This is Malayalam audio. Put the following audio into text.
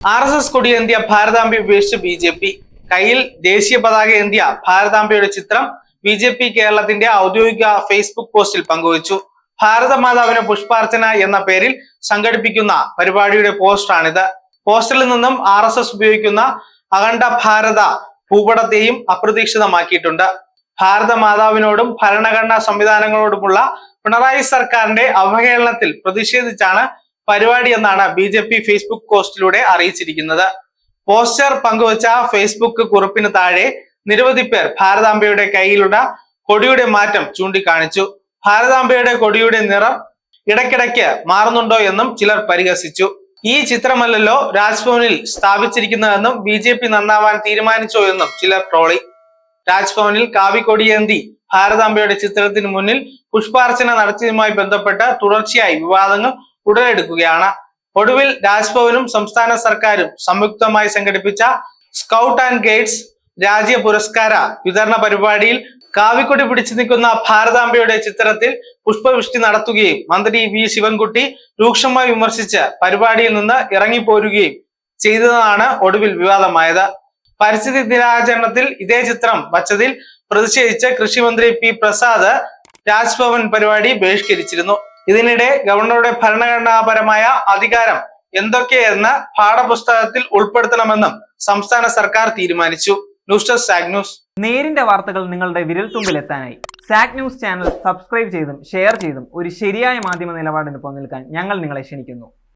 ആർ എസ് എസ് കൊടിയേന്ത്യ ഭാരതാംബി ഉപേക്ഷിച്ച് ബി ജെ പി. കയ്യിൽ ദേശീയ പതാക ഏന്തിയ ഭാരതാംബയുടെ ചിത്രം ബി ജെ പി കേരളത്തിന്റെ ഔദ്യോഗിക ഫേസ്ബുക്ക് പോസ്റ്റിൽ പങ്കുവച്ചു. ഭാരതമാതാവിന് പുഷ്പാർച്ചന എന്ന പേരിൽ സംഘടിപ്പിക്കുന്ന പരിപാടിയുടെ പോസ്റ്ററാണിത് പോസ്റ്ററിൽ നിന്നും ആർ എസ് എസ് ഉപയോഗിക്കുന്ന അഖണ്ഡ ഭാരത ഭൂപടത്തെയും അപ്രതീക്ഷിതമാക്കിയിട്ടുണ്ട്. ഭാരതമാതാവിനോടും ഭരണഘടനാ സംവിധാനങ്ങളോടുമുള്ള പിണറായി സർക്കാരിന്റെ അവഹേളനത്തിൽ പ്രതിഷേധിച്ചാണ് പരിപാടി എന്നാണ് ബി ജെ പി ഫേസ്ബുക്ക് പോസ്റ്റിലൂടെ അറിയിച്ചിരിക്കുന്നത്. പോസ്റ്റർ പങ്കുവച്ച ഫേസ്ബുക്ക് കുറിപ്പിന് താഴെ നിരവധി പേർ ഭാരതാംബയുടെ കയ്യിലുള്ള കൊടിയുടെ മാറ്റം ചൂണ്ടിക്കാണിച്ചു. ഭാരതാംബയുടെ കൊടിയുടെ നിറം ഇടയ്ക്കിടയ്ക്ക് മാറുന്നുണ്ടോ എന്നും ചിലർ പരിഹസിച്ചു. ഈ ചിത്രമല്ലല്ലോ രാജ്ഭവനിൽ സ്ഥാപിച്ചിരിക്കുന്നതെന്നും ബി ജെ പി നന്നാവാൻ തീരുമാനിച്ചോ എന്നും ചിലർ ട്രോളി. രാജ്ഭവനിൽ കാവിക്കൊടിയേന്തി ഭാരതാംബയുടെ ചിത്രത്തിന് മുന്നിൽ പുഷ്പാർച്ചന നടത്തിയതുമായി ബന്ധപ്പെട്ട് തുടർച്ചയായി വിവാദങ്ങൾ ഉടലെടുക്കുകയാണ്. ഒടുവിൽ രാജ്ഭവനും സംസ്ഥാന സർക്കാരും സംയുക്തമായി സംഘടിപ്പിച്ച സ്കൗട്ട് ആൻഡ് ഗൈഡ്സ് രാജ്യ പുരസ്കാര വിതരണ പരിപാടിയിൽ കാവിക്കൊടി പിടിച്ചു നിൽക്കുന്ന ഭാരതാംബയുടെ ചിത്രത്തിൽ പുഷ്പവൃഷ്ടി നടത്തുകയും മന്ത്രി വി ശിവൻകുട്ടി രൂക്ഷമായി വിമർശിച്ച് പരിപാടിയിൽ നിന്ന് ഇറങ്ങിപ്പോരുകയും ചെയ്തതാണ് ഒടുവിൽ വിവാദമായത്. പരിസ്ഥിതി ദിനാചരണത്തിൽ ഇതേ ചിത്രം വച്ചതിൽ പ്രതിഷേധിച്ച് കൃഷിമന്ത്രി പി പ്രസാദ് രാജ്ഭവൻ പരിപാടി ബഹിഷ്കരിച്ചിരുന്നു. ഇതിനിടെ ഗവർണറുടെ ഭരണഘടനാപരമായ അധികാരം എന്തൊക്കെയെന്ന് പാഠപുസ്തകത്തിൽ ഉൾപ്പെടുത്തണമെന്നും സംസ്ഥാന സർക്കാർ തീരുമാനിച്ചു. ന്യൂസ് ഡെസ്ക് സാഗ് ന്യൂസ്. നേരിന്റെ വാർത്തകൾ നിങ്ങളുടെ വിരൽത്തുമ്പിൽ എത്താനായി. സാഗ് ന്യൂസ് ചാനൽ സബ്സ്ക്രൈബ് ചെയ്തും ഷെയർ ചെയ്തും ഒരു ശരിയായ മാധ്യമ നിലപാടിന് നിൽക്കാൻ ഞങ്ങൾ നിങ്ങളെ ക്ഷണിക്കുന്നു.